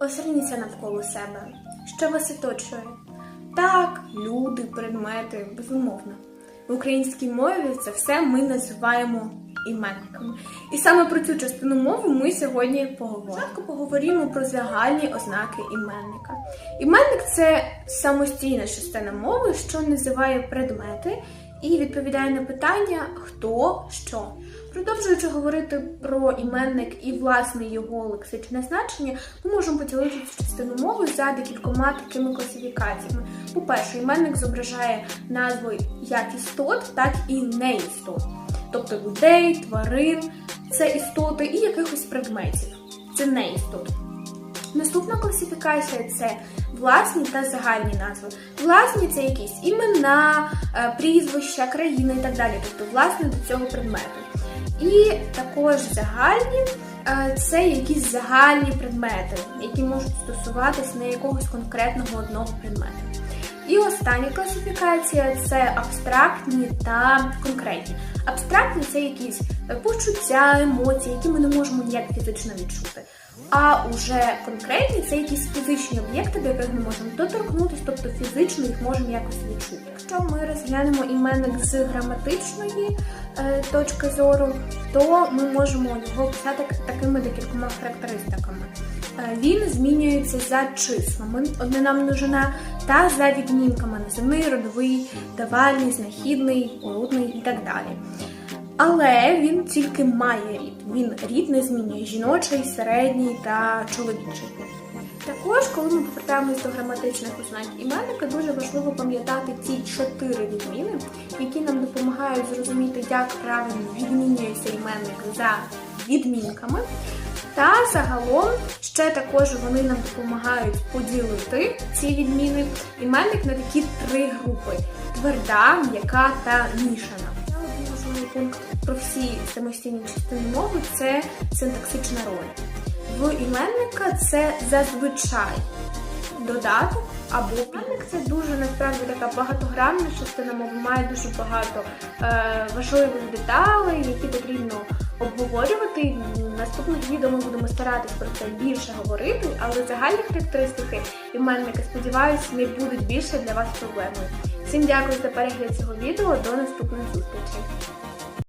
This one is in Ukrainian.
Озирніться навколо себе. Що вас оточує? Так, люди, предмети, безумовно. В українській мові це все ми називаємо іменниками. І саме про цю частину мови ми сьогодні поговоримо. Спочатку поговоримо про загальні ознаки іменника. Іменник це самостійна частина мови, що називає предмети і відповідає на питання хто що. Продовжуючи говорити про іменник і власне його лексичне значення, ми можемо поділити цю частину мови за декількома такими класифікаціями. По-перше, іменник зображає назви як істот, так і неістот, тобто людей, тварин, це істоти і якихось предметів. Це неістоти. Наступна класифікація це власні та загальні назви. Власні це якісь імена, е, прізвища, країни і так далі, тобто власне до цього предмету. І також загальні е, це якісь загальні предмети, які можуть стосуватись не якогось конкретного одного предмету. І остання класифікація це абстрактні та конкретні. Абстрактні це якісь е, почуття, емоції, які ми не можемо ніяк фізично відчути. А уже конкретні це якісь фізичні об'єкти, до яких ми можемо доторкнутися, тобто фізично їх можемо якось відчути. Якщо ми розглянемо іменник з граматичної е, точки зору, то ми можемо його писати такими декількома характеристиками. Е, Він змінюється за числами, однина множина, та за відмінками наземний, родовий, давальний, знахідний, урудний і так далі. Але він тільки має рід. Він рід не змінює жіночий, середній та чоловічий. Також, коли ми повертаємось до граматичних ознак іменника, дуже важливо пам'ятати ті чотири відміни, які нам допомагають зрозуміти, як правильно відмінюється іменник за відмінками. Та загалом ще також вони нам допомагають поділити ці відміни іменник на такі три групи: тверда, м'яка та мішана. Пункт про всі самостійні частини мови це синтаксична роль. В іменника це зазвичай додаток або іменник це дуже насправді така багатогранна частина мови, має дуже багато е, важливих деталей, які потрібно обговорювати. В наступних відео ми будемо старатись про це більше говорити, але загальні характеристики іменника, сподіваюся, не будуть більше для вас проблемою. Всім дякую за перегляд цього відео. До наступних зустрічей!